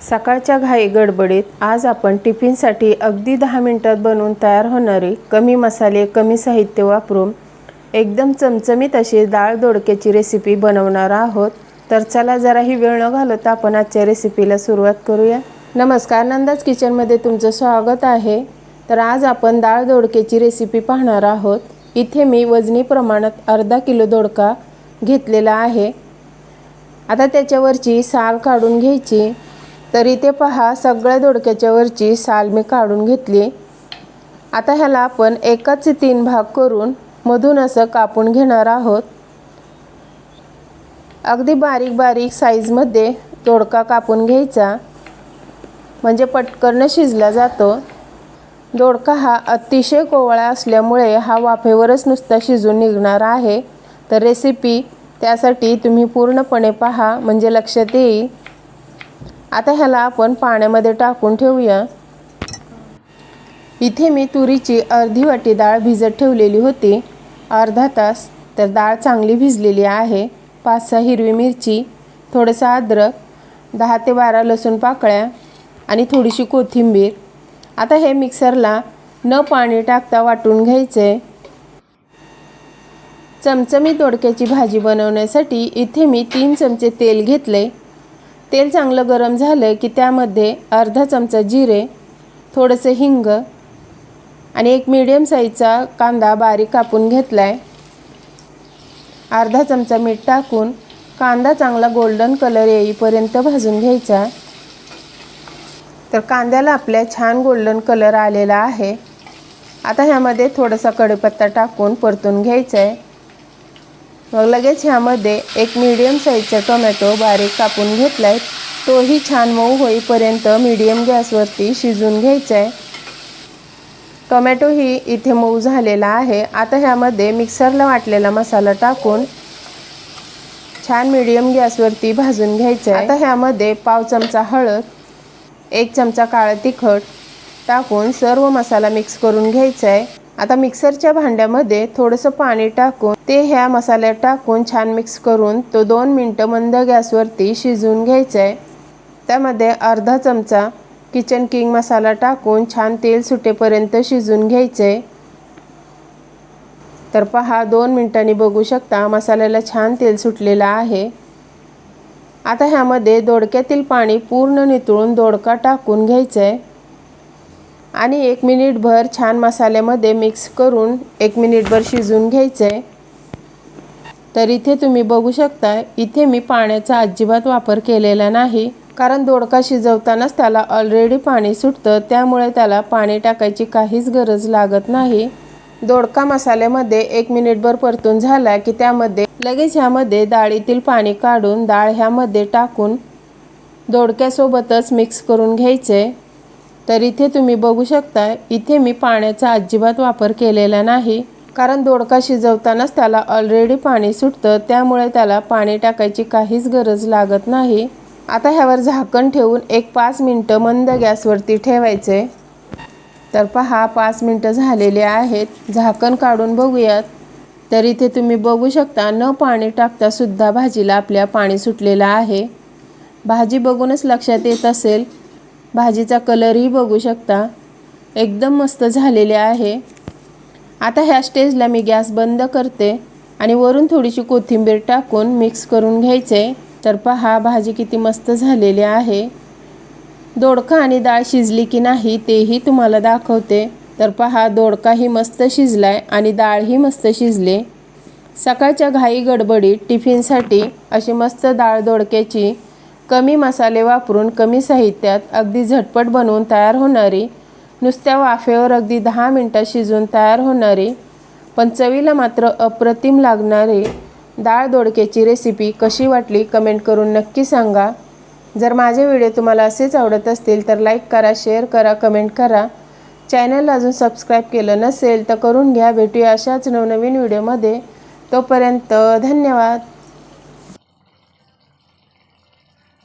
सकाळच्या घाई गडबडीत आज आपण टिफिनसाठी अगदी दहा मिनटात बनवून तयार होणारी कमी मसाले कमी साहित्य वापरून एकदम चमचमीत अशी डाळ दोडक्याची रेसिपी बनवणार आहोत. तर चला जराही वेळ न घालवता आपण आजच्या रेसिपीला सुरुवात करूया. नमस्कार नंदाज किचनमध्ये तुमचं स्वागत आहे. तर आज आपण डाळ दोडक्याची रेसिपी पाहणार आहोत. इथे मी वजनी प्रमाणात अर्धा किलो दोडका घेतलेला आहे. आता त्याच्यावरची साल काढून घ्यायची. तर इथे पहा सगळ्या दोडक्याच्या वरची साल मी काढून घेतली. आता ह्याला आपण एकाच तीन भाग करून मधून असं कापून घेणार आहोत. अगदी बारीक बारीक साईजमध्ये दोडका कापून घ्यायचा. म्हणजे पटकन शिजला जातो. दोडका हा अतिशय कोवळा असल्यामुळे हा वाफेवरच नुसता शिजून निघणार आहे. तर रेसिपी त्यासाठी तुम्ही पूर्णपणे पहा म्हणजे लक्षात येईल. आता ह्याला आपण पाण्यामध्ये टाकून ठेवूया. इथे मी तुरीची अर्धी वाटी डाळ भिजत ठेवलेली होती. अर्धा तास तर डाळ चांगली भिजलेली आहे. पाच सहा हिरवी मिरची थोडंसं अद्रक दहा ते बारा लसूण पाकळ्या आणि थोडीशी कोथिंबीर. आता हे मिक्सरला न पाणी टाकता वाटून घ्यायचे. चमचमी दोडक्याची भाजी बनवण्यासाठी इथे मी तीन चमचे तेल घेतले. तेल चांगलं गरम झालं की त्यामध्ये अर्धा चमचा जिरे थोडंसं हिंग आणि एक मीडियम साईजचा कांदा बारीक कापून घेतला आहे अर्धा चमचा मीठ टाकून कांदा चांगला गोल्डन कलर येईपर्यंत भाजून घ्यायचा. तर कांद्याला आपल्या छान गोल्डन कलर आलेला आहे. आता ह्यामध्ये थोडासा कढीपत्ता टाकून परतून घ्यायचा आहे मग लगेच ह्यामध्ये एक मीडियम साईजचा टोमॅटो बारीक कापून घेतला आहे तोही छान मऊ होईपर्यंत मीडियम गॅसवरती शिजून घ्यायचा आहे टोमॅटोही इथे मऊ झालेला आहे. आता ह्यामध्ये मिक्सरला वाटलेला मसाला टाकून छान मीडियम गॅसवरती भाजून घ्यायचं आहे आता ह्यामध्ये पाव चमचा हळद एक चमचा काळं तिखट टाकून सर्व मसाला मिक्स करून घ्यायचा आहे आता मिक्सरच्या भांड्यामध्ये थोडंसं पाणी टाकून ते ह्या मसाल्यात टाकून छान मिक्स करून तो दोन मिनटं मंद गॅसवरती शिजवून घ्यायचा आहे त्यामध्ये अर्धा चमचा किचन किंग मसाला टाकून छान तेल सुटेपर्यंत शिजून घ्यायचे तर पहा दोन मिनटांनी बघू शकता मसाल्याला छान तेल सुटलेलं आहे. आता ह्यामध्ये दोडक्यातील पाणी पूर्ण नितळून दोडका टाकून घ्यायचं आहे आणि एक मिनिटभर छान मसाल्यामध्ये मिक्स करून एक मिनिटभर शिजून घ्यायचं आहे तर इथे तुम्ही बघू शकता इथे मी पाण्याचा अजिबात वापर केलेला नाही. कारण दोडका शिजवतानाच त्याला ऑलरेडी पाणी सुटतं त्यामुळे त्याला पाणी टाकायची काहीच गरज लागत नाही. दोडका मसाल्यामध्ये एक मिनिटभर परतून झाला की त्यामध्ये लगेच ह्यामध्ये डाळीतील पाणी काढून डाळ ह्यामध्ये टाकून दोडक्यासोबतच मिक्स करून घ्यायचे तर इथे तुम्ही बघू शकता इथे मी पाण्याचा अजिबात वापर केलेला नाही. कारण दोडका शिजवतानाच त्याला ऑलरेडी पाणी सुटतं त्यामुळे त्याला पाणी टाकायची काहीच गरज लागत नाही. आता ह्यावर झाकण ठेवून एक पाच मिनटं मंद गॅसवरती ठेवायचे. तर पहा पाच मिनटं झालेले आहेत. झाकण काढून बघूयात. तर इथे तुम्ही बघू शकता न पाणी टाकता सुद्धा भाजीला आपल्या पाणी सुटलेलं आहे. भाजी बघूनच लक्षात येत असेल. भाजीचा कलरही बघू शकता. एकदम मस्त झालेले आहे. आता ह्या स्टेजला मी गॅस बंद करते आणि वरून थोडीशी कोथिंबीर टाकून मिक्स करून घ्यायचे. तर पहा भाजी किती मस्त झालेली आहे. दोडका आणि डाळ शिजली की नाही तेही तुम्हाला दाखवते. तर पहा दोडकाही मस्त शिजलाय आणि डाळही मस्त शिजले. सकाळच्या घाई गडबडीत टिफिनसाठी अशी मस्त डाळ दोडक्याची कमी मसाले वापरून कमी साहित्यात अगदी झटपट बनवून तयार होणारी नुसत्या वाफेवर अगदी दहा मिनटात शिजून तयार होणारी पण चवीला मात्र अप्रतिम लागणारी डाळ दोडक्याची रेसिपी कशी वाटली कमेंट करून नक्की सांगा. जर माझे व्हिडिओ तुम्हाला असेच आवडत असतील तर लाईक करा शेअर करा कमेंट करा. चॅनलला अजून सबस्क्राईब केलं नसेल तर करून घ्या. भेटूया अशाच नवनवीन व्हिडिओमध्ये तोपर्यंत धन्यवाद.